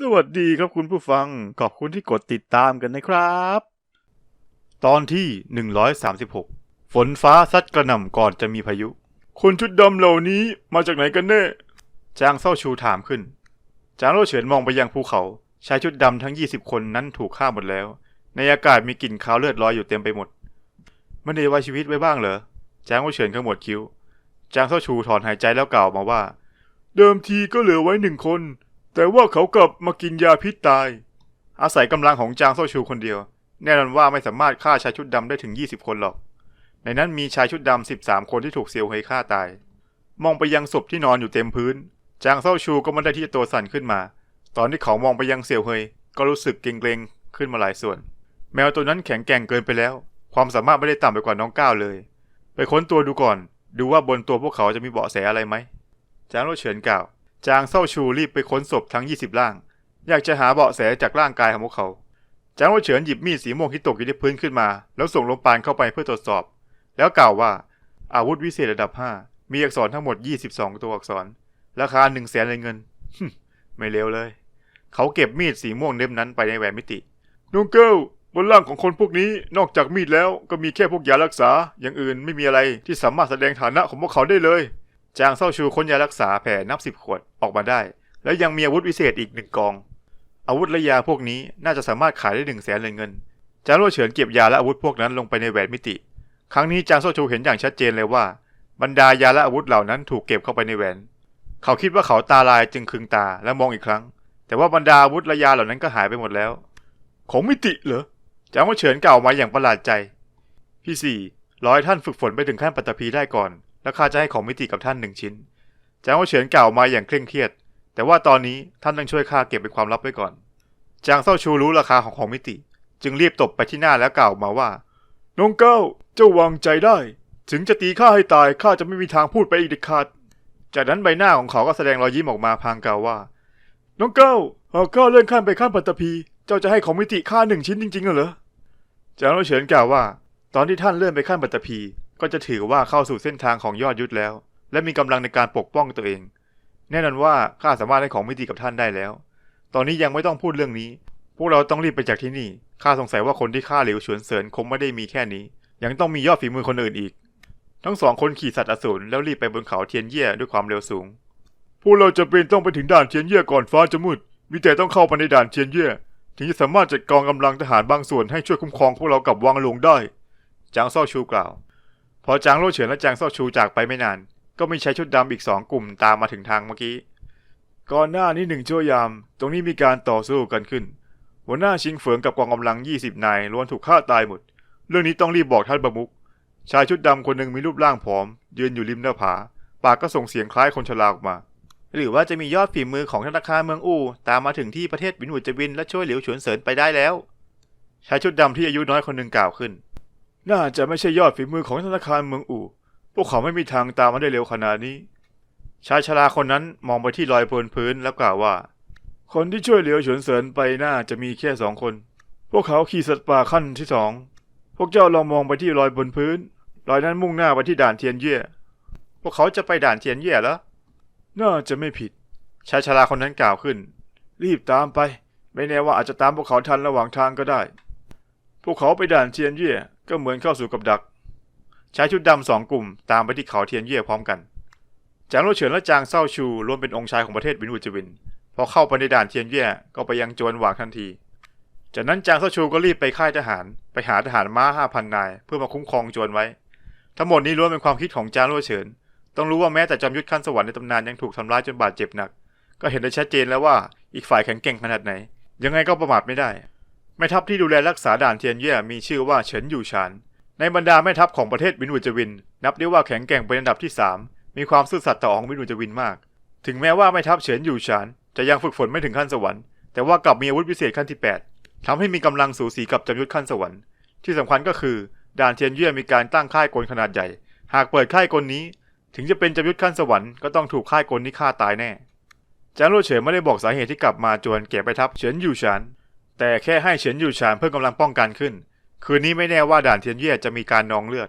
สวัสดีครับคุณผู้ฟัง ขอบคุณที่กดติดตามกันนะครับ ตอนที่ 136 ฝนฟ้าซัดกระหน่ำก่อนจะมีพายุ คนชุดดำเหล่านี้มาจากไหนกันแน่ จางเศร้าชูถามขึ้น จางโลเฉินมองไปยังภูเขา ชายชุดดำทั้ง 20 คนนั้นถูกฆ่าหมดแล้ว ในอากาศมีกลิ่นคาวเลือดลอยอยู่เต็มไปหมดไม่ได้ไว้ชีวิตไว้บ้างเหรอ จางโลเฉินขมวดคิ้ว จางเศร้าชูถอนหายใจแล้วกล่าวมาว่า เดิมทีก็เหลือไว้หนึ่งคน แต่ว่าเขากลับมากินยาพิษตาย อาศัยกำลังของจางโซชูคนเดียว แน่นอนว่าไม่สามารถฆ่าชายชุดดำได้ถึง 20 คนหรอก ในนั้นมีชายชุดดำ13 คนที่ถูกเซียวเฮยฆ่าตาย มองไปยังศพที่นอนอยู่เต็มพื้น จางเซาชูก็ไม่ได้ที่จะตัวสั่นขึ้นมา ตอนที่เขามองไปยังเซียวเฮยก็รู้สึกเกรงๆขึ้นมาหลายส่วน แมวตัวนั้นแข็งแกร่งเกินไปแล้ว ความสามารถไม่ได้ต่ำไปกว่าน้องก้าวเลย ไปค้นตัวดูก่อน ดูว่าบนตัวพวกเขาจะมีเบาะแสอะไรไหมจางโลเฉินกล่าว จางเศร้าชูรีบไปค้นศพทั้ง 20 ร่าง อยากจะหาเบาะแสจากร่างกายของพวกเขา จางโลเฉินหยิบมีดสีม่วงที่ตกอยู่ที่พื้นขึ้นมา แล้วส่งลมปานเข้าไปเพื่อตรวจสอบ แล้วกล่าวว่าอาวุธวิเศษระดับ 5 มีอักษรทั้งหมด 22 ตัวอักษร ราคา1 0 0 0 0แสนเลยเงิน ไม่เลวเลย เขาเก็บมีดสีม่วงเล่มนั้นไปในแหวนมิติน้องเกิลบนร่างของคนพวกนี้นอกจากมีดแล้วก็มีแค่พวกยารักษา อย่างอื่นไม่มีอะไรที่สามารถแสดงฐานะของพวกเขาได้เลย จางเศร้าชูค้นยารักษาแผลนับสิบขวดออกมาได้ และยังมีอาวุธวิเศษอีกหนึ่งกอง อาวุธและยาพวกนี้น่าจะสามารถขายได้หนึ่งแสนเหรียญเงิน จางโลเฉินเก็บยาและอาวุธพวกนั้นลงไปในแหวนมิติ ครั้งนี้จางเศร้าชูเห็นอย่างชัดเจนเลยว่า บรรดายาและอาวุธเหล่านั้นถูกเก็บเข้าไปในแหวน เขาคิดว่าเขาตาลายจึงคึงตาและมองอีกครั้ง แต่ว่าบรรดาอาวุธและยาเหล่านั้นก็หายไปหมดแล้ว ของมิติเหรอจางโลเฉินกล่าวมาอย่างประหลาดใจ พี่สี่ร้อให้ท่านฝึกฝนไปถึงขั้นปัตตภีได้ก่อน แล้วข้าจะให้ของมิติกับท่านหนึ่งชิ้นจางโอเฉินกล่าวมาอย่างเคร่งเครียด แต่ว่าตอนนี้ท่านต้องช่วยข้าเก็บเป็นความลับไว้ก่อนจางเศร้าชูรู้ราคาของของมิติ จึงรีบตบไปที่หน้าแล้วกล่าวมาว่าน้องเก้าเจ้าวางใจได้ ถึงจะตีข้าให้ตายข้าจะไม่มีทางพูดไปอีกเด็ดขาด จากนั้นใบหน้าของเขาก็แสดงรอยยิ้มออกมาพางกล่าวว่า น้องเก้าหากข้าเลื่อนขั้นไปขั้นปัตตภีเจ้าจะให้ของมิติข้าหนึ่งชิ้นจริงๆเหรอจางโอเฉินกล่าวว่า ตอนที่ท่านเลื่อนไปขั้นปัตตภี ก็จะถือว่าเข้าสู่เส้นทางของยอดยุทธแล้ว และมีกำลังในการปกป้องตัวเอง แน่นอนว่าข้าสามารถให้ของมิติกับท่านได้แล้ว ตอนนี้ยังไม่ต้องพูดเรื่องนี้ พวกเราต้องรีบไปจากที่นี่ข้าสงสัยว่าคนที่ฆ่าหลิวฉวนเซินคงไม่ได้มีแค่นี้ ยังต้องมียอดฝีมือคนอื่นอีก ทั้งสองคนขี่สัตว์อสูรแล้วรีบไปบนเขาเทียนเย่ด้วยความเร็วสูง พวกเราจะเป็นต้องไปถึงด่านเทียนเย่ก่อนฟ้าจะมืด มีแต่ต้องเข้าไปในด่านเทียนเย่ถึงจะสามารถจัดกองกำลังทหารบางส่วนให้ช่วยคุ้มครองพวกเรากับวังหลวงได้ จางเซาชูกล่าว พอจางโลเฉินและจางเซาชูจากไปไม่นาน ก็มีชายชุดดำอีกสองกลุ่มตามมาถึงทางเมื่อกี้ ก่อนหน้านี้หนึ่งชั่วยาม ตรงนี้มีการต่อสู้กันขึ้น หัวหน้าชิงเฟิงกับกองกำลัง 20 นายล้วนถูกฆ่าตายหมด เรื่องนี้ต้องรีบบอกท่านประมุขชายชุดดำคนหนึ่งมีรูปร่างผอม ยืนอยู่ริมหน้าผา ปากก็ส่งเสียงคล้ายคนชราออกมา หรือว่าจะมียอดฝีมือของธนาคารเมืองอู่ตามมาถึงที่ประเทศวินวุจวินและช่วยเหลียวฉวนเสริญไปได้แล้วชายชุดดำที่อายุน้อยคนหนึ่งกล่าวขึ้น น่าจะไม่ใช่ยอดฝีมือของธนาคารเมืองอู่ พวกเขาไม่มีทางตามมาได้เร็วขนาดนี้ ชายชราคนนั้นมองไปที่รอยบนพื้นแล้วกล่าวว่า คนที่ช่วยเหลียวฉวนเสริญไปน่าจะมีแค่สองคน พวกเขาขี่สัตว์ป่าขั้นที่สอง พวกเจ้าลองมองไปที่รอยบนพื้น รอยนั้นมุ่งหน้าไปที่ด่านเทียนเย่ พวกเขาจะไปด่านเทียนเย่ยเหรอน่าจะไม่ผิด ชายชราคนนั้นกล่าวขึ้น รีบตามไป ไม่แน่ว่าอาจจะตามพวกเขาทันระหว่างทางก็ได้ พวกเขาไปด่านเทียนเย่ ก็เหมือนเข้าสู่กับดัก ชายชุดดำสองกลุ่ม ตามไปที่เขาเทียนเย่พร้อมกัน จางโลเฉินและจางเศร้าชูรวมเป็นองค์ชายของประเทศวินวูจวิน พอเข้าไปในด่านเทียนเย่ก็ไปยังจวนหวางทันที จากนั้นจางเศร้าชูก็รีบไปค่ายทหาร ไปหาทหารม้าห้าพันนาย เพื่อมาคุ้มครองจวนไว้ ทั้งหมดนี้ล้วนเป็นความคิดของจางโลเฉิน ต้องรู้ว่าแม้แต่จอมยุทธขั้นสวรรค์ในตำนานยังถูกทำร้ายจนบาดเจ็บหนัก ก็เห็นได้ชัดเจนแล้วว่าอีกฝ่ายแข็งแกร่งขนาดไหน ยังไงก็ประมาทไม่ได้ แม่ทัพที่ดูแลรักษาด่านเทียนเย่มีชื่อว่าเฉินอยู่ฉานในบรรดาแม่ทัพของประเทศวินวูจวิน นับได้ว่าแข็งแกร่งเป็นอันดับที่สามมีความซื่อสัตย์ต่อองค์วินวูจวินมาก ถึงแม้ว่าแม่ทัพเฉินอยู่ฉานจะยังฝึกฝนไม่ถึงขั้นสวรรค์แต่ว่ากลับมีอาวุธพิเศษขั้นที่ 8ทำให้มีกำลังสูสีกับจอมยุทธขั้นสวรรค์ที่สำคัญก็คือด่านเทียนเย่มีการตั้งค่ายกลขนาดใหญ่ หากเปิดค่ายกลนี้ ถึงจะเป็นจอมยุทธขั้นสวรรค์ก็ต้องถูกค่ายกลนี้ฆ่าตายแน่จางโลเฉินไม่ได้บอกสาเหตุที่กลับมาจวนแก่ไปทัพเฉินอยู่ฉาน แต่แค่ให้เฉินอยู่ฉานเพิ่มกำลังป้องกันขึ้น คืนนี้ไม่แน่ว่าด่านเทียนเย่จะมีการนองเลือด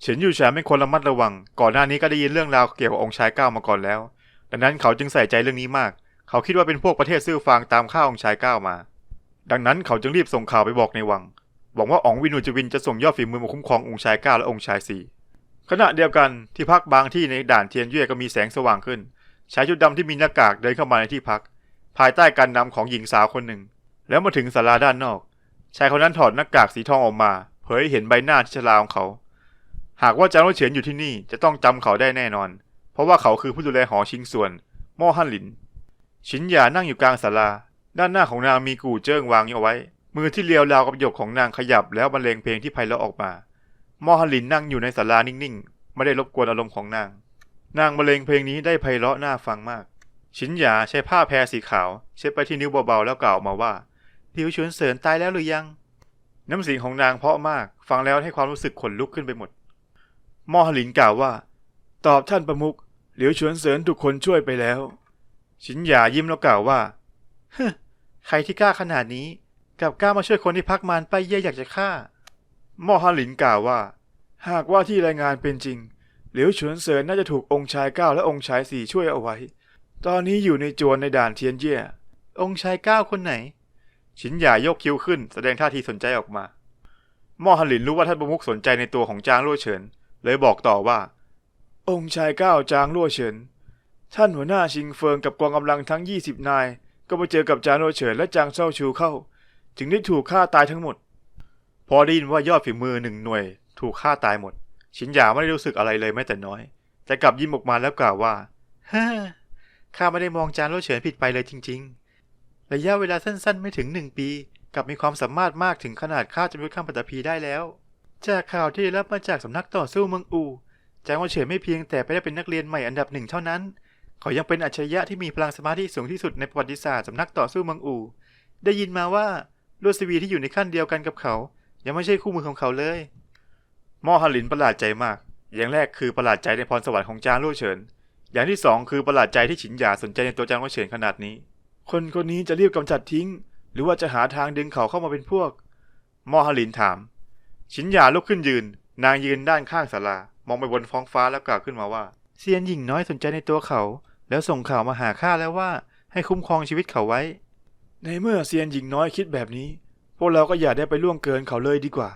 เฉินอยู่ฉานเป็นคนระมัดระวัง ก่อนหน้านี้ก็ได้ยินเรื่องราวเกี่ยวกับองค์ชายเก้ามาก่อนแล้ว ดังนั้นเขาจึงใส่ใจเรื่องนี้มาก เขาคิดว่าเป็นพวกประเทศซื่อฟางตามข้าองค์ชายก้ามา ดังนั้นเขาจึงรีบส่งข่าวไปบอกในวัง หวังว่าอ๋องวินูจวินจะส่งยอดฝีมือมาคุ้มครององค์ชายก้าและองค์ชายสี่ขณะเดียวกันที่พักบางที่ในด่านเทียนเย่ก็มีแสงสว่างขึ้นชายชุดดำที่มีหน้ากากเดินเข้ามาในที่พัก ภายใต้การนำของหญิงสาวคนหนึ่ง แล้วมาถึงศาลาด้านนอก ชายคนนั้นถอดหน้ากากสีทองออกมา เผยให้เห็นใบหน้าที่ชราของเขา หากว่าจางโเฉียนอยู่ที่นี่จะต้องจำเขาได้แน่นอน เพราะว่าเขาคือผู้ดูแลหอชิงส่วนม่อฮั่นหลิน ชินหยานั่งอยู่กลางศาลา ด้านหน้าของนางมีกู่เจิ้งวางอยู่เอาไว้ มือที่เลียวราวกับหยกของนางขยับแล้วบรรเลงเพลงที่ไพเราะออกมาม่อฮั่นหลินนั่งอยู่ในศาลานิ่งๆ ไม่ได้รบกวนอารมณ์ของนาง นางบรรเลงเพลงนี้ได้ไพเราะน่าฟังมาก ชินหยาใช้ผ้าแพรสีขาว เช็ดไปที่นิ้วเบาๆแล้วกล่าวมาว่า หลิวเฉินเสริญตายแล้วหรือยัง น้ำเสียงของนางเพาะมาก ฟังแล้วให้ความรู้สึกขนลุกขึ้นไปหมดม่อฮั่นหลินกล่าวว่า ตอบท่านประมุขหลิวเฉินเสริญทุกคนช่วยไปแล้ว ชินหยายิ้มแล้วกล่าวว่าฮึใครที่กล้าขนาดนี้กลับกล้ามาช่วยคนที่พักมารไปเย่อยากจะฆ่าม่อฮั่นหลินกล่าวว่า หากว่าที่รายงานเป็นจริง เหลียวเฉินเสริญน่าจะถูกองค์ชายเก้าและองค์ชายสี่ช่วยเอาไว้ ตอนนี้อยู่ในจวนในด่านเทียนเย่ยองค์ชายเก้าคนไหน ชินหยายกคิ้วขึ้นแสดงท่าทีสนใจออกมาม่อฮันหลินรู้ว่าท่านประมุขสนใจในตัวของจางลั่วเฉิน เลยบอกต่อว่า องค์ชายเก้าจางลั่วเฉิน ท่านหัวหน้าชิงเฟิงกับกองกำลังทั้ง20นาย ก็มาเจอกับจางลั่วเฉินและจางเซาชูเข้า จึงได้ถูกฆ่าตายทั้งหมด พอได้ยินว่ายอดฝีมือหนึ่งหน่วย ถูกฆ่าตายหมด ชินหยาไม่ได้รู้สึกอะไรเลยแม้แต่น้อย แต่กลับยิ้มออกมาแล้วกล่าวว่าฮ่าข้าไม่ได้มองจางลั่วเฉินผิดไปเลยจริง ๆ ระยะเวลาสั้นๆ ไม่ถึงหนึ่งปี กับมีความสามารถมากถึงขนาดฆ่าจำนวนข้ามปัตตภีได้แล้ว จากข่าวที่ได้รับมาจากสำนักต่อสู้เมืองอูจางว่าเฉินไม่เพียงแต่ไปได้เป็นนักเรียนใหม่อันดับหนึ่งเท่านั้น เขายังเป็นอัจฉริยะที่มีพลังสมาธิสูงที่สุดในประวัติศาสตร์สำนักต่อสู้เมืองอูได้ยินมาว่าลวดสวีที่อยู่ในขั้นเดียวกันกับเขา ยังไม่ใช่คู่มือของเขาเลยม่อฮันลินประหลาดใจมาก อย่างแรกคือประหลาดใจในพรสวรรค์ของจางลู่เฉิน อย่างที่สองคือประหลาดใจที่ฉินหยาสนใจในตัวจางว่าเฉินขนาดนี้ คนคนนี้จะรีบกำจัดทิ้ง หรือว่าจะหาทางดึงเขาเข้ามาเป็นพวก มอฮลินถาม ชินหยาลุกขึ้นยืน นางยืนด้านข้างศาลามองไปบนท้องฟ้าแล้วกล่าวขึ้นมาว่าเซียนหญิงน้อยสนใจในตัวเขา แล้วส่งข่าวมาหาข้าแล้วว่าให้คุ้มครองชีวิตเขาไว้ ในเมื่อเซียนหญิงน้อยคิดแบบนี้ พวกเราก็อย่าได้ไปล่วงเกินเขาเลยดีกว่า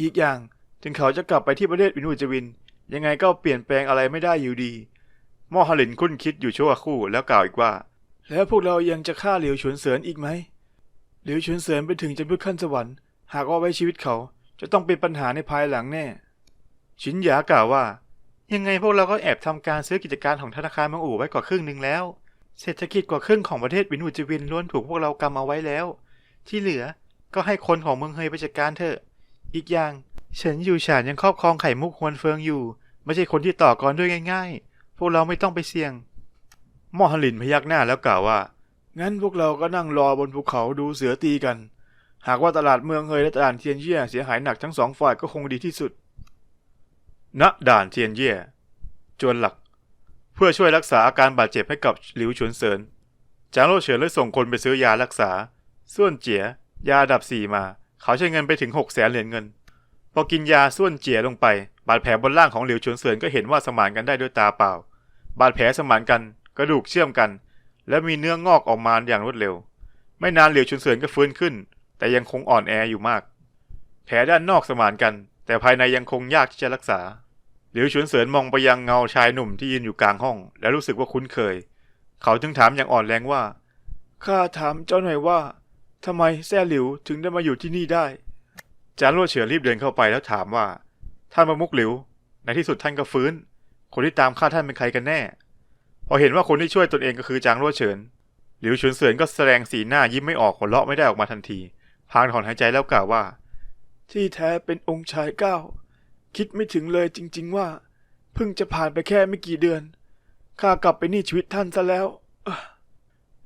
อีกอย่าง ถึงเขาจะกลับไปที่ประเทศวินูจวิน ยังไงก็เปลี่ยนแปลงอะไรไม่ได้อยู่ดีมอฮลินคุ้นคิดอยู่ชั่วครู่แล้วกล่าวอีกว่า แล้วพวกเรายังจะฆ่าเหลียวฉวนเสินอีกไหม เหลียวฉินเสริญไปถึงจะพุทธขั้นสวรรค์ หากว่าไว้ชีวิตเขาจะต้องเป็นปัญหาในภายหลังแน่ ชินหยากล่าวว่า ยังไงพวกเราก็แอบทำการซื้อกิจการของธนาคารมังอู่ไว้กว่าครึ่งหนึ่งแล้ว เศรษฐกิจกว่าครึ่งของประเทศวินอูจวินล้วนถูกพวกเรากำเอาไว้แล้ว ที่เหลือก็ให้คนของเมืองเฮยไปจัดการเถอะ อีกอย่างเฉินอยู่ฉานยังครอบครองไข่มุกฮวนเฟิงอยู่ ไม่ใช่คนที่ต่อกรด้วยง่าย ๆ พวกเราไม่ต้องไปเสี่ยง มอฮันหลินพยักหน้าแล้วกล่าวว่า งั้นพวกเราก็นั่งรอบนภูเขาดูเสือตีกัน หากว่าตลาดเมืองเฮยและตลาดเทียนเย่เสียหายหนักทั้งสองฝ่ายก็คงดีที่สุด ณ ด่านเทียนเย่จวนหลัก เพื่อช่วยรักษาอาการบาดเจ็บให้กับหลิวฉวนเซินจางโลเฉินเลยส่งคนไปซื้อยารักษา ส่วนเจีย ยาดับสี่มา เขาใช้เงินไปถึงหกแสนเหรียญเงิน พอกินยาส่วนเจียลงไป บาดแผลบนร่างของหลิวฉวนเซินก็เห็นว่าสมานกันได้ด้วยตาเปล่า บาดแผลสมานกัน กระดูกเชื่อมกัน และมีเนื้องอกออกมาอย่างรวดเร็ว ไม่นานเหลียวชุนเสริญก็ฟื้นขึ้น แต่ยังคงอ่อนแออยู่มาก แผลด้านนอกสมานกัน แต่ภายในยังคงยากที่จะรักษา เหลียวชุนเสริญมองไปยังเงาชายหนุ่มที่ยืนอยู่กลางห้อง และรู้สึกว่าคุ้นเคย เขาจึงถามอย่างอ่อนแรงว่าข้าถามเจ้าหน่อยว่าทำไมแซ่หลิวถึงได้มาอยู่ที่นี่ได้ จานลั่วเฉียรีบเดินเข้าไปแล้วถามว่า ท่านประมุกหลิว ในที่สุดท่านก็ฟื้น คนที่ตามฆ่าท่านเป็นใครกันแน่ พอเห็นว่าคนที่ช่วยตนเองก็คือจางลั่วเฉินหลิวฉุนเสินก็แสดงสีหน้ายิ้มไม่ออกหัวเราะไม่ได้ออกมาทันที พางถอนหายใจแล้วกล่าวว่า ที่แท้เป็นองค์ชายเก้า คิดไม่ถึงเลยจริง ๆ ว่า เพิ่งจะผ่านไปแค่ไม่กี่เดือนข้ากลับไปนี่ชีวิตท่านซะแล้ว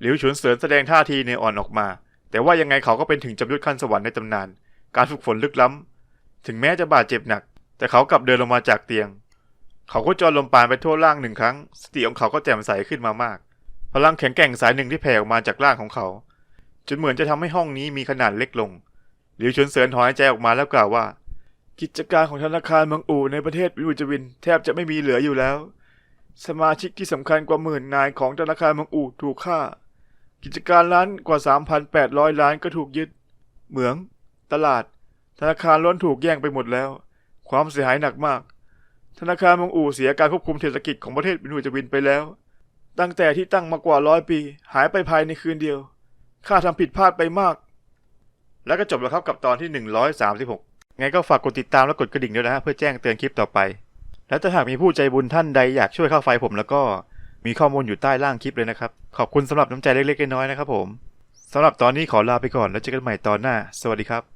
หลิวฉุนเสินแสดงท่าทีในอ่อนออกมา แต่ว่ายังไงเขาก็เป็นถึงจำยุทธขั้นสวรรค์ในตำนาน การฝึกฝนลึกล้ำ ถึงแม้จะบาดเจ็บหนัก แต่เขากลับเดินลงมาจากเตียง เขาก็จรลมปานไปทั่วร่างหนึ่งครั้ง สติของเขาก็แจ่มใสขึ้นมามาก พลังแข็งแกร่งสายหนึ่งที่แผ่ออกมาจากร่างของเขาจนเหมือนจะทำให้ห้องนี้มีขนาดเล็กลงหลิวชวนเสินถอนหายใจออกมาแล้วกล่าวว่า กิจการของธนาคารเมืองอู่ในประเทศวิวจวิน แทบจะไม่มีเหลืออยู่แล้ว สมาชิกที่สำคัญกว่าหมื่นนายของธนาคารเมืองอู่ถูกฆ่า กิจการร้านกว่า 3,800 ล้านก็ถูกยึด เหมือง ตลาด ธนาคารล้วนถูกแย่งไปหมดแล้ว ความเสียหายหนักมาก ธนาคารมงอู่เสียการควบคุมเศรษฐกิจของประเทศบินหูจะบินไปแล้ว ตั้งแต่ที่ตั้งมากว่าร้อยปี หายไปภายในคืนเดียว ข้าทำผิดพลาดไปมาก แล้วก็จบแล้วครับกับตอนที่ 136 ไงก็ฝากกดติดตามและกดกระดิ่งด้วยนะฮะเพื่อแจ้งเตือนคลิปต่อไป และถ้าหากมีผู้ใจบุญท่านใดอยากช่วยค่าไฟผมแล้วก็มีข้อมูลอยู่ใต้ล่างคลิปเลยนะครับ ขอบคุณสำหรับน้ำใจเล็กๆน้อยๆนะครับผมสำหรับตอนนี้ขอลาไปก่อนแล้วเจอกันใหม่ตอนหน้า สวัสดีครับ